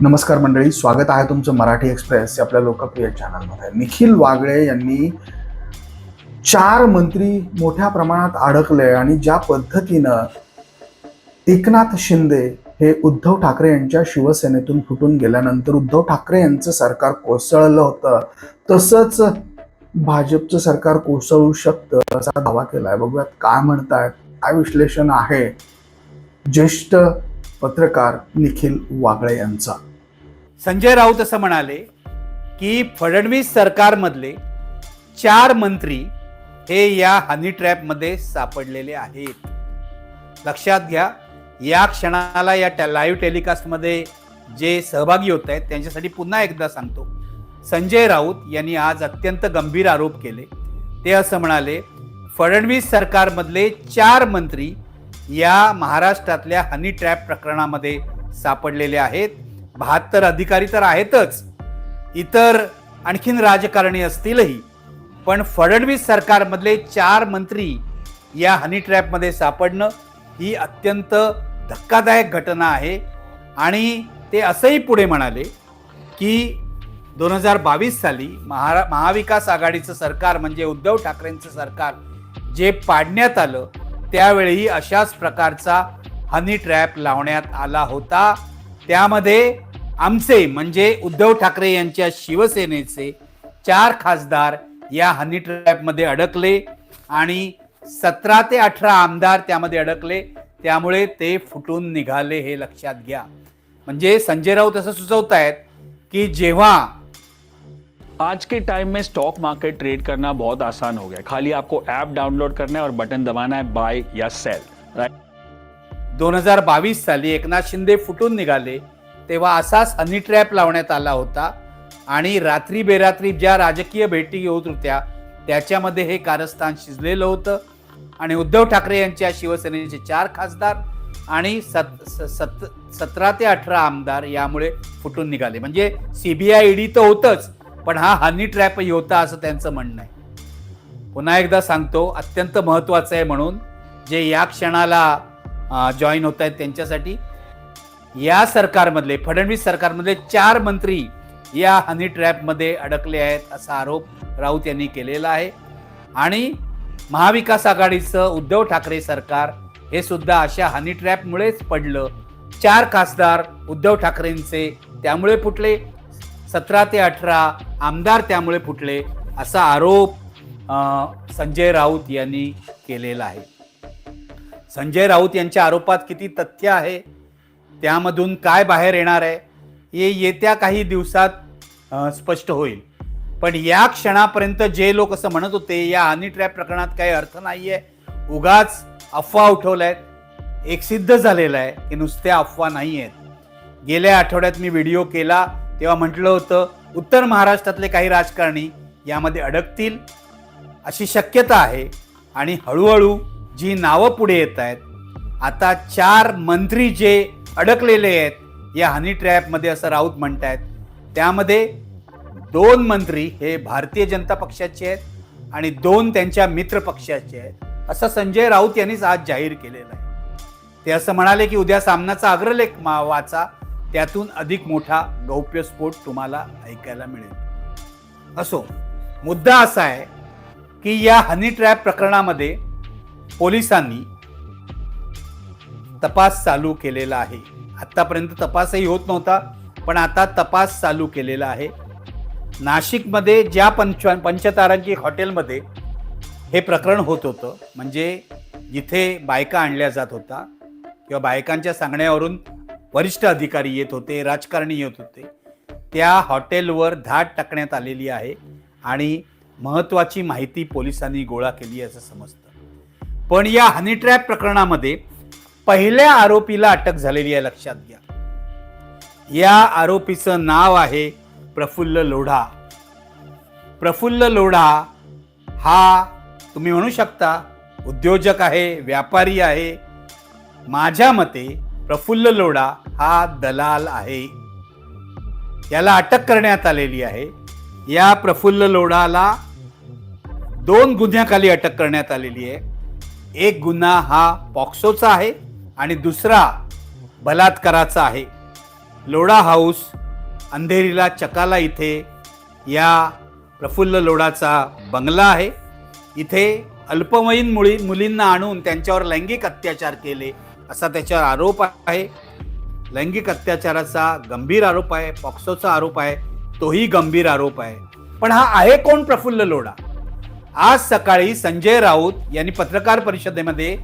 नमस्कार मंडळी स्वागत आहे तुमचं मराठी एक्सप्रेस आपल्या लोकप्रिय चॅनलमध्ये. निखिल वागळे यांनी चार मंत्री मोठ्या प्रमाणात अडकले आणि ज्या पद्धतीनं एकनाथ शिंदे हे उद्धव ठाकरे यांच्या शिवसेनेतून फुटून गेल्यानंतर उद्धव ठाकरे यांचं सरकार कोसळलं होतं. तसंच भाजपचं सरकार कोसळू शकतं असा दावा केला आहे बघूयात काय म्हणतायत काय विश्लेषण आहे? ज्येष्ठ पत्रकार निखिल वागळे यांचा. संजय राऊत असं म्हणाले की फडणवीस सरकारमधले चार मंत्री हे या हनी ट्रॅपमध्ये सापडलेले आहेत. लक्षात घ्या या क्षणाला या टॅ लाईव्ह टेलिकास्टमध्ये जे सहभागी होत आहेत त्यांच्यासाठी पुन्हा एकदा सांगतो. संजय राऊत यांनी आज अत्यंत गंभीर आरोप केले. ते असं म्हणाले फडणवीस सरकारमधले चार मंत्री या महाराष्ट्रातल्या हनी ट्रॅप प्रकरणामध्ये सापडलेले आहेत. बहात्तर अधिकारी तर आहेतच. इतर आणखीन राजकारणी असतीलही. पण फडणवीस सरकारमधले चार मंत्री या हनी ट्रॅपमध्ये सापडणं ही अत्यंत धक्कादायक घटना आहे. आणि ते असंही पुढे म्हणाले की दोन हजार बावीस साली महारा महाविकास आघाडीचं सरकार म्हणजे उद्धव ठाकरेंचं सरकार जे पाडण्यात आलं त्यावेळी अशाच प्रकारचा हनी ट्रॅप लावण्यात आला होता. त्यामध्ये आमचे म्हणजे उद्धव ठाकरे यांच्या शिवसेनेचे चार खासदार या हनी ट्रॅपमध्ये अडकले आणि सतरा ते अठरा आमदार त्यामध्ये अडकले. त्यामुळे ते फुटून निघाले हे लक्षात घ्या. म्हणजे संजय राऊत असं सुचवत आहेत की जेव्हा आज के टाइम में स्टॉक मार्केट ट्रेड करना बहुत आसान हो गया। खाली आपको ऐप डाउनलोड करना है और बटन दबाना है बाय या सेल राइट दोन हजार बावीस साली एकनाथ शिंदे फुटून निघाले तेव्हा असाच हनी ट्रॅप लावण्यात आला होता आणि रात्री बेरात्री ज्या राजकीय भेटी होत होत्या त्याच्यामध्ये हे कारस्थान शिजलेलं होतं. आणि उद्धव ठाकरे यांच्या शिवसेनेचे चार खासदार आणि सत सत सतरा ते अठरा आमदार यामुळे फुटून निघाले. म्हणजे सीबीआय ईडी तर होतंच पण हा हनी ट्रॅपही होता असं त्यांचं म्हणणं आहे. पुन्हा एकदा सांगतो अत्यंत महत्त्वाचं आहे म्हणून जे या क्षणाला जॉईन होत आहेत त्यांच्यासाठी या सरकारमधले फडणवीस सरकारमधले चार मंत्री या हनी ट्रॅपमध्ये अडकले आहेत असा आरोप राऊत यांनी केलेला आहे. आणि महाविकास आघाडीचं उद्धव ठाकरे सरकार हे सुद्धा अशा हनी ट्रॅपमुळेच पडलं. चार खासदार उद्धव ठाकरेंचे त्यामुळे फुटले. सतरा ते अठरा आमदार त्यामुळे फुटले असा आरोप संजय राऊत यांनी केलेला आहे. संजय राऊत यांच्या आरोपात किती तथ्य आहे त्यामधून काय बाहेर येणार आहे हे येत्या काही दिवसात स्पष्ट होईल. पण या क्षणापर्यंत जे लोक असं म्हणत होते या हनी ट्रॅप प्रकरणात काही अर्थ नाही आहे उगाच अफवा उठवल्यात. एक सिद्ध झालेलं आहे की नुसत्या अफवा नाही आहेत गेल्या आठवड्यात मी व्हिडिओ केला तेव्हा म्हटलं होतं उत्तर महाराष्ट्रातले काही राजकारणी यामध्ये अडकतील अशी शक्यता आहे आणि हळूहळू जी नावं पुढे येत आहेत आता चार मंत्री जे अडकलेले आहेत या हनी ट्रॅपमध्ये असं राऊत म्हणत आहेत त्यामध्ये दोन मंत्री हे भारतीय जनता पक्षाचे आहेत आणि दोन त्यांच्या मित्र पक्षाचे आहेत. असं संजय राऊत यांनीच आज जाहीर केलेलं आहे. ते असं म्हणाले की उद्या सामनाचा अग्रलेख मा- वाचा त्यातून अधिक मोठा गौप्यस्फोट तुम्हाला ऐकायला मिळेल. असो मुद्दा असा आहे की या हनी ट्रॅप प्रकरणामध्ये पोलिसांनी तपास चालू केलेला आहे. आत्तापर्यंत तपासही होत नव्हता पण आता तपास चालू केलेला आहे. नाशिकमध्ये ज्या पंच पंचतारांची हॉटेलमध्ये हे प्रकरण होत होतं म्हणजे जिथे बायका आणल्या जात होता किंवा बायकांच्या सांगण्यावरून वरिष्ठ अधिकारी येत होते राजकारणी येत होते. त्या हॉटेलवर धाड टाकण्यात आलेली आहे आणि महत्त्वाची माहिती पोलिसांनी गोळा केली असं समजतं. पण या हनी ट्रॅप प्रकरणामध्ये पहिल्या आरोपीला अटक झालेली आहे लक्षात घ्या. या आरोपीचं नाव आहे प्रफुल्ल लोढा. प्रफुल्ल लोढा हा तुम्ही म्हणू शकता उद्योजक आहे व्यापारी आहे. माझ्या मते प्रफुल्ल लोढा हा दलाल आहे. याला अटक करण्यात आलेली आहे. या प्रफुल्ल लोढाला दोन गुन्ह्याखाली अटक करण्यात आलेली आहे. एक गुन्हा हा पॉक्सोचा आहे आणि दुसरा बलात्काराचा आहे. लोढा हाऊस अंधेरीला चकाला इथे या प्रफुल्ल लोढाचा बंगला आहे. इथे अल्पवयीन मुली मुलींना आणून त्यांच्यावर लैंगिक अत्याचार केले. असा त्याच्यावर आरोप आहे. लैंगिक अत्याचाराचा गंभीर आरोप आहे. पॉक्सोचा आरोप आहे. तोही गंभीर आरोप आहे. पण हा आहे कोण प्रफुल्ल लोढा? आज सकाळी संजय राऊत यांनी पत्रकार परिषदेमध्ये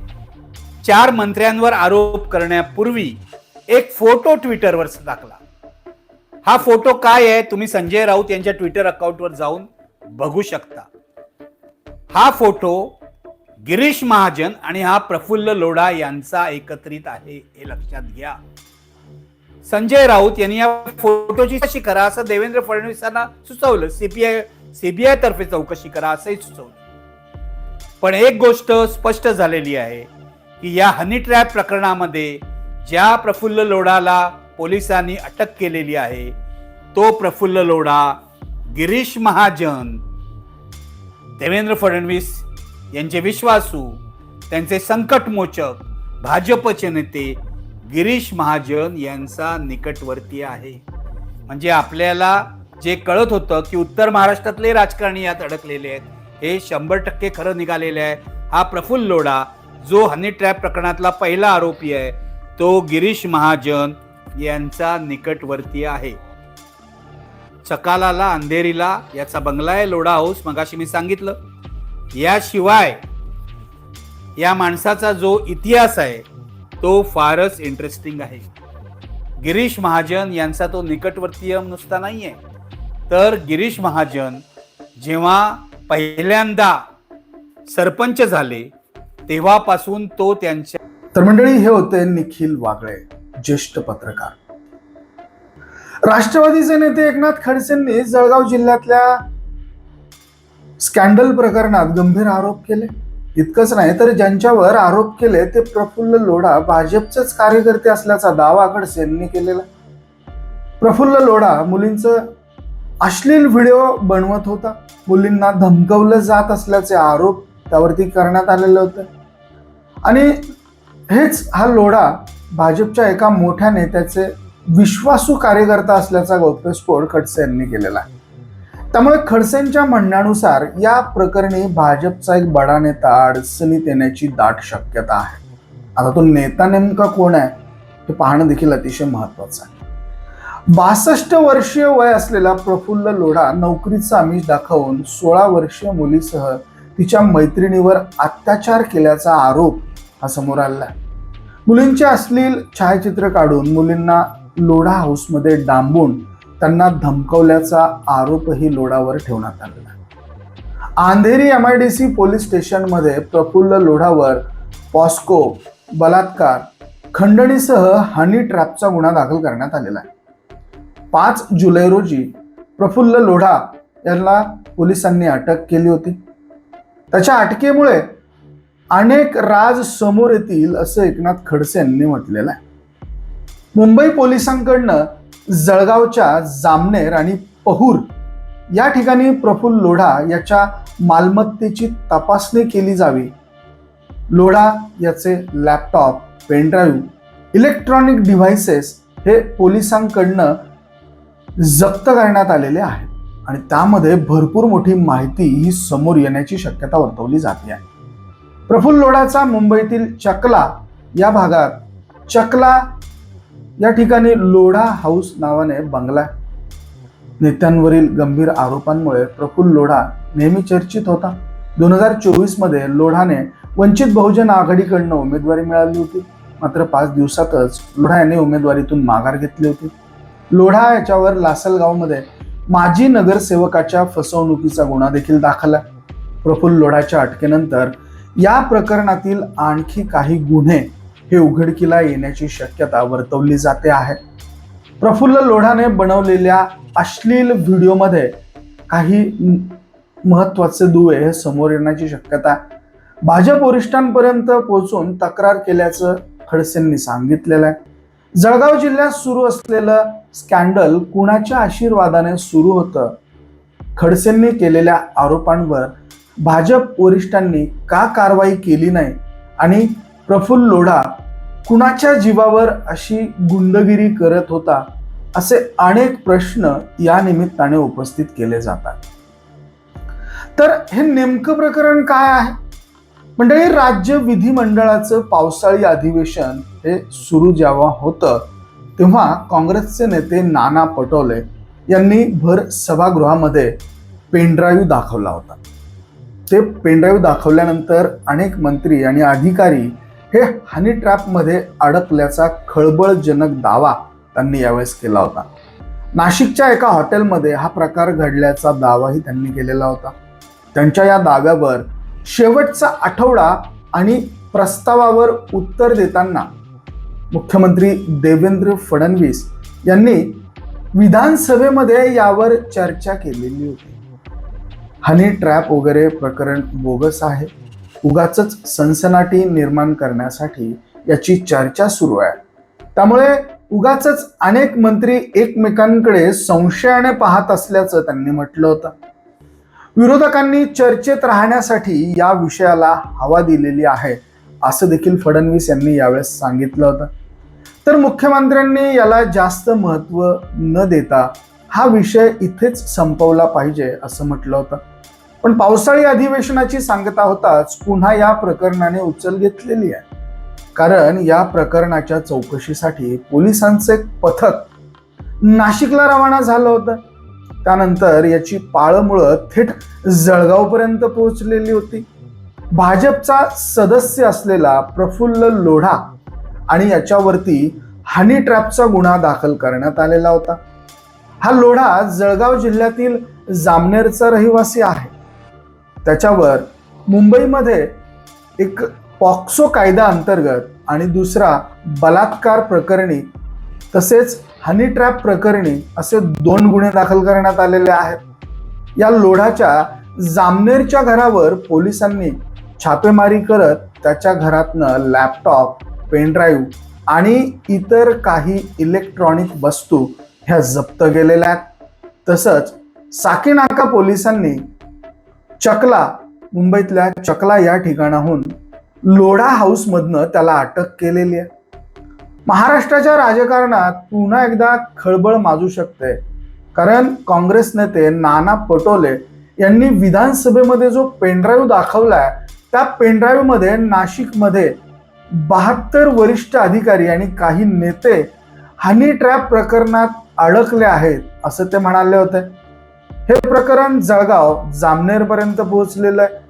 चार मंत्र्यांवर आरोप करण्यापूर्वी एक फोटो ट्विटरवर टाकला. हा फोटो काय आहे? तुम्ही संजय राऊत यांच्या ट्विटर अकाउंटवर जाऊन बघू शकता. हा फोटो गिरीश महाजन आणि हा प्रफुल्ल लोढा यांचा एकत्रित आहे हे लक्षात घ्या. संजय राऊत यांनी या फोटोची चौकशी करा असं देवेंद्र फडणवीसांना सुचवलं. सीबीआय सीबीआय तर्फे चौकशी करा असंही सुचवलं. पण एक गोष्ट स्पष्ट झालेली आहे की या हनी ट्रॅप प्रकरणामध्ये ज्या प्रफुल्ल लोढाला पोलिसांनी अटक केलेली आहे तो प्रफुल्ल लोढा गिरीश महाजन देवेंद्र फडणवीस यांचे विश्वासू त्यांचे संकटमोचक भाजपचे नेते गिरीश महाजन यांचा निकटवर्ती आहे. म्हणजे आपल्याला जे कळत होतं की उत्तर महाराष्ट्रातले राजकारणी यात अडकलेले आहेत हे शंभर टक्के खरं निघालेले आहे. हा प्रफुल्ल लोढा जो हनी ट्रॅप प्रकरणातला पहिला आरोपी आहे तो गिरीश महाजन यांचा निकटवर्ती आहे. चकालाला अंधेरीला याचा बंगला आहे लोढा हाऊस मगाशी मी सांगितलं. याशिवाय या माणसाचा जो इतिहास आहे तो फारच इंटरेस्टिंग आहे. गिरीश महाजन यांचा तो निकटवर्तीय नुसता नाही आहे तर गिरीश महाजन जेव्हा पहिल्यांदा सरपंच झाले तेव्हापासून तो त्यांच्या तर मंडळी हे होते निखिल वागळे ज्येष्ठ पत्रकार. राष्ट्रवादीचे नेते एकनाथ खडसेंनी जळगाव जिल्ह्यातल्या स्कॅन्डल प्रकरणात गंभीर आरोप केले. इतकंच नाही तर ज्यांच्यावर आरोप केले ते प्रफुल्ल लोढा भाजपचेच कार्यकर्ते असल्याचा दावा खडसेंनी केलेला. प्रफुल्ल लोढा मुलींचं अश्लील व्हिडिओ बनवत होता. मुलींना धमकवलं जात असल्याचे आरोप त्यावरती करण्यात आलेले होते. आणि हेच हा लोढा भाजपच्या एका मोठ्या नेत्याचे विश्वासू कार्यकर्ता असल्याचा गौप्यस्फोट खडसे यांनी केलेला आहे. त्यामुळे खडसेंच्या म्हणण्यानुसार या प्रकरणी भाजपचा एक बडा नेता अडचणीत येण्याची दाट शक्यता आहे. आता तो नेता नेमका कोण आहे हे पाहणं देखील अतिशय महत्वाचं आहे. बासष्ट वर्षीय वय असलेला प्रफुल्ल लोढा नोकरीचा आमिष दाखवून सोळा वर्षीय मुलीसह तिच्या मैत्रिणीवर अत्याचार केल्याचा आरोप हा समोर आलेला आहे. मुलींचे अश्लील छायाचित्र काढून मुलींना लोढा हाऊसमध्ये डांबून त्यांना धमकवल्याचा आरोपही लोढावर ठेवण्यात आलेला Andheri M I D C police स्टेशनमध्ये प्रफुल्ल लोढावर पॉस्को बलात्कार खंडणीसह हनी ट्रॅपचा गुन्हा दाखल करण्यात आलेला आहे. पाच जुलै रोजी प्रफुल्ल लोढा यांना पोलिसांनी अटक केली होती. त्याच्या अटकेमुळे अनेक राज समोर येतील असं एकनाथ खडसे यांनी म्हटलेलं आहे. मुंबई पोलिसांकडनं जळगावच्या जामनेर आणि पहूर या ठिकाणी प्रफुल्ल लोढा याच्या मालमत्तेची तपासणी केली जावी. लोढा याचे लॅपटॉप पेनड्राईव्ह इलेक्ट्रॉनिक डिव्हाइसेस हे पोलिसांकडनं जप्त करण्यात आलेले आहे आणि त्यामध्ये भरपूर मोठी माहिती ही समोर येण्याची शक्यता वर्तवली जाते आहे. प्रफुल्ल लोढाचा मुंबईतील चकला या भागात चकला या ठिकाणी लोढा हाऊस नावाने बंगला नेत्यांवरील गंभीर आरोपांमुळे प्रफुल्ल लोढा नेहमी चर्चित होता. दोन हजार चोवीसमध्ये लोढाने वंचित बहुजन आघाडीकडनं उमेदवारी मिळाली होती. मात्र पाच दिवसातच लोढा यांनी उमेदवारीतून माघार घेतली होती. लोढा याच्यावर लासलगावमध्ये माजी नगरसेवकाच्या फसवणुकीचा गुन्हा देखील दाखल आहे. प्रफुल्ल लोढाच्या अटकेनंतर या प्रकरणातील आणखी काही गुन्हे हे उघडकीला येण्याची शक्यता वर्तवली जाते आहे. प्रफुल्ल लोढाने बनवलेल्या अश्लील व्हिडिओमध्ये काही महत्त्वाचे महत्त्वाचे दुवे हे समोर येण्याची शक्यता भाजप वरिष्ठांपर्यंत पोहोचून तक्रार केल्याचं खडसेंनी सांगितलेलं आहे. जळगाव जिल्ह्यात सुरू असलेलं स्कॅन्डल कुणाच्या आशीर्वादाने सुरू होतं? खडसेंनी केलेल्या आरोपांवर भाजप वरिष्ठांनी का कारवाई केली नाही? आणि प्रफुल्ल लोढा कुणाच्या जीवावर अशी गुंडगिरी करत होता असे अनेक प्रश्न या निमित्ताने उपस्थित केले जातात. तर हे नेमकं प्रकरण काय आहे? मंडळी राज्य विधिमंडळाचं पावसाळी अधिवेशन हे सुरू जेव्हा होतं तेव्हा काँग्रेसचे नेते नाना पटोले यांनी भर सभागृहामध्ये पेनड्राईव्ह दाखवला होता. ते पेनड्राईव्ह दाखवल्यानंतर अनेक मंत्री आणि अधिकारी हे हनी ट्रॅपमध्ये अडकल्याचा खळबळजनक दावा त्यांनी यावेळेस केला होता. नाशिकच्या एका हॉटेलमध्ये हा प्रकार घडल्याचा दावाही त्यांनी केलेला होता. त्यांच्या या दाव्यावर शेवटचा आठवडा आणि प्रस्तावावर उत्तर देताना मुख्यमंत्री देवेंद्र फडणवीस यांनी विधानसभेमध्ये यावर चर्चा केलेली होती. हनी ट्रॅप वगैरे प्रकरण बोगस आहे. उगाच सनसनाटी निर्माण करण्यासाठी याची चर्चा सुरू आहे. त्यामुळे उगाच अनेक मंत्री एकमेकांकडे संशयाने पाहत असल्याचं त्यांनी म्हटलं होतं. विरोधकांनी चर्चेत राहण्यासाठी या विषयाला हवा दिलेली आहे असं देखील फडणवीस यांनी यावेळेस सांगितलं होतं. तर मुख्यमंत्र्यांनी याला जास्त महत्त्व न देता हा विषय इथेच संपवला पाहिजे असं म्हटलं होतं. पण पावसाळी अधिवेशनाची सांगता होताच पुन्हा या प्रकरणाने उचल घेतलेली आहे. कारण या प्रकरणाच्या चौकशीसाठी पोलिसांचं एक पथक नाशिकला रवाना झालं होतं. त्यानंतर याची पाळमुळं थेट जळगावपर्यंत पोहोचलेली होती. भाजपचा सदस्य असलेला प्रफुल्ल लोढा आणि याच्यावरती हनी ट्रॅपचा गुन्हा दाखल करण्यात आलेला होता. हा लोढा जळगाव जिल्ह्यातील जामनेरचा रहिवासी आहे. त्याच्यावर मुंबईमध्ये एक पॉक्सो कायदा अंतर्गत आणि दुसरा बलात्कार प्रकरणी तसेच हनी ट्रॅप प्रकरणी असे दोन गुन्हे दाखल करण्यात आलेले आहेत. या लोढाच्या जामनेरच्या घरावर पोलिसांनी छापेमारी करत त्याच्या घरातनं लॅपटॉप पेनड्राईव्ह आणि इतर काही इलेक्ट्रॉनिक वस्तू ह्या जप्त केलेल्या आहेत. तसंच साकीनाका पोलिसांनी चकला मुंबईतल्या चकला या ठिकाणाहून लोढा हाऊसमधनं त्याला अटक केलेली आहे. महाराष्ट्राच्या राजकारणात पुन्हा एकदा खळबळ माजू शकते. कारण काँग्रेस नेते नाना पटोले यांनी विधानसभेमध्ये जो पेनड्राईव्ह दाखवलाय त्या पेनड्राईव्हमध्ये नाशिकमध्ये बहात्तर वरिष्ठ अधिकारी आणि काही नेते हनी ट्रॅप प्रकरणात अडकले आहेत असं ते म्हणाले होते. हे प्रकरण जळगाव जामनेर पर्यंत पोहोचलेलं आहे.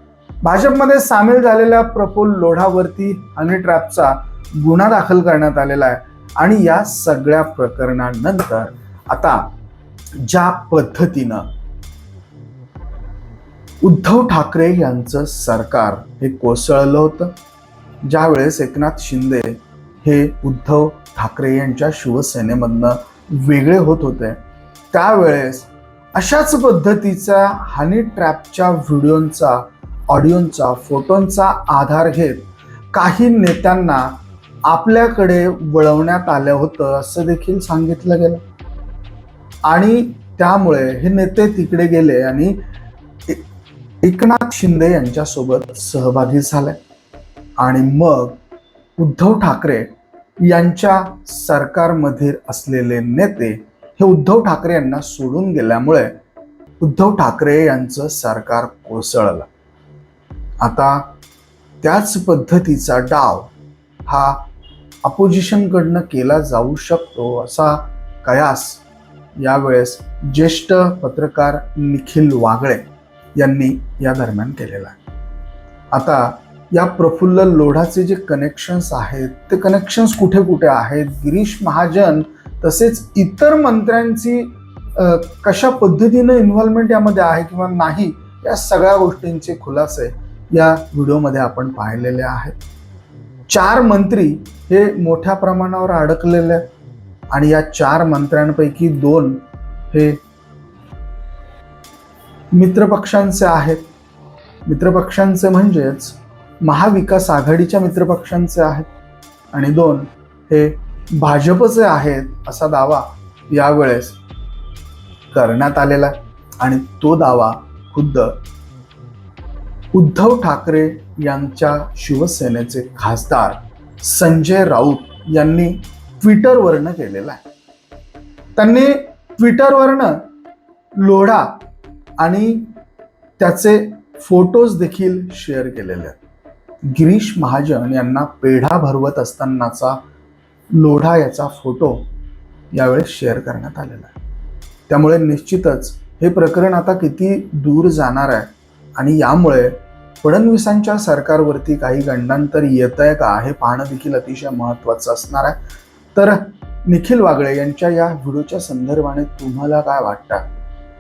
भाजपमध्ये सामील झालेल्या प्रफुल्ल लोढावरती हनी ट्रॅपचा गुन्हा दाखल करण्यात आलेला आहे. आणि या सगळ्या प्रकरणानंतर आता ज्या पद्धतीनं उद्धव ठाकरे यांचं सरकार हे कोसळलं होतं ज्यावेळेस एकनाथ शिंदे हे उद्धव ठाकरे यांच्या शिवसेनेमधनं वेगळे होत होते त्यावेळेस अशाच पद्धतीचा हनी ट्रॅपच्या व्हिडिओंचा ऑडिओंचा फोटोंचा आधार घेत काही नेत्यांना आपल्याकडे वळवण्यात आलं होतं असं देखील सांगितलं गेलं. आणि त्यामुळे हे नेते तिकडे गेले आणि एकनाथ शिंदे यांच्यासोबत सहभागी झाले. आणि मग उद्धव ठाकरे यांच्या सरकारमध्ये असलेले नेते हे उद्धव ठाकरे यांना सोडून गेल्यामुळे उद्धव ठाकरे यांचं सरकार कोसळलं. आता त्याच पद्धतीचा डाव हा अपोजिशनकडनं केला जाऊ शकतो असा कयास यावेळेस ज्येष्ठ पत्रकार निखिल वागळे यांनी या दरम्यान केलेला आहे. आता या प्रफुल्ल लोढाचे जे कनेक्शन्स आहेत ते कनेक्शन्स कुठे कुठे आहेत? गिरीश महाजन तसेच इतर मंत्र्यांची कशा पद्धतीनं इन्व्हॉल्वमेंट यामध्ये आहे किंवा नाही या सगळ्या गोष्टींचे खुलासे या व्हिडिओमध्ये आपण पाहिलेले आहेत. चार मंत्री हे मोठ्या प्रमाणावर अडकलेले आहेत आणि या चार मंत्र्यांपैकी दोन हे मित्रपक्षांचे आहेत. मित्रपक्षांचे म्हणजेच महाविकास आघाडीच्या मित्रपक्षांचे आहेत आणि दोन हे भाजपचे आहेत असा दावा यावेळेस करण्यात आलेला आहे. आणि तो दावा खुद्द उद्धव ठाकरे यांच्या शिवसेनेचे खासदार संजय राऊत यांनी ट्विटरवरनं केलेला आहे. त्यांनी ट्विटरवरनं लोढा आणि त्याचे फोटोज देखील शेअर केलेले आहेत. गिरीश महाजन यांना पेढा भरवत असतानाचा लोढा याचा फोटो यावेळेस शेअर करण्यात आलेला आहे. त्यामुळे निश्चितच हे प्रकरण आता किती दूर जाणार आहे आणि यामुळे फडणवीसांच्या सरकारवरती काही गंडांतर येत आहे का हे पाहणं देखील अतिशय महत्त्वाचं असणार आहे. तर निखिल वागळे यांच्या या व्हिडिओच्या संदर्भाने तुम्हाला काय वाटतं?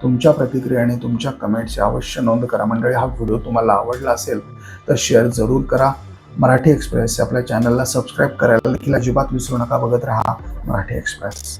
तुमच्या प्रतिक्रिया आणि तुमच्या कमेंट्स अवश्य नोंद करा. मंडळी हा व्हिडिओ तुम्हाला आवडला असेल तर शेअर जरूर करा. मराठी एक्सप्रेस. आपल्या चॅनलला सबस्क्राईब करायला देखील अजिबात विसरू नका. बघत राहा मराठी एक्सप्रेस.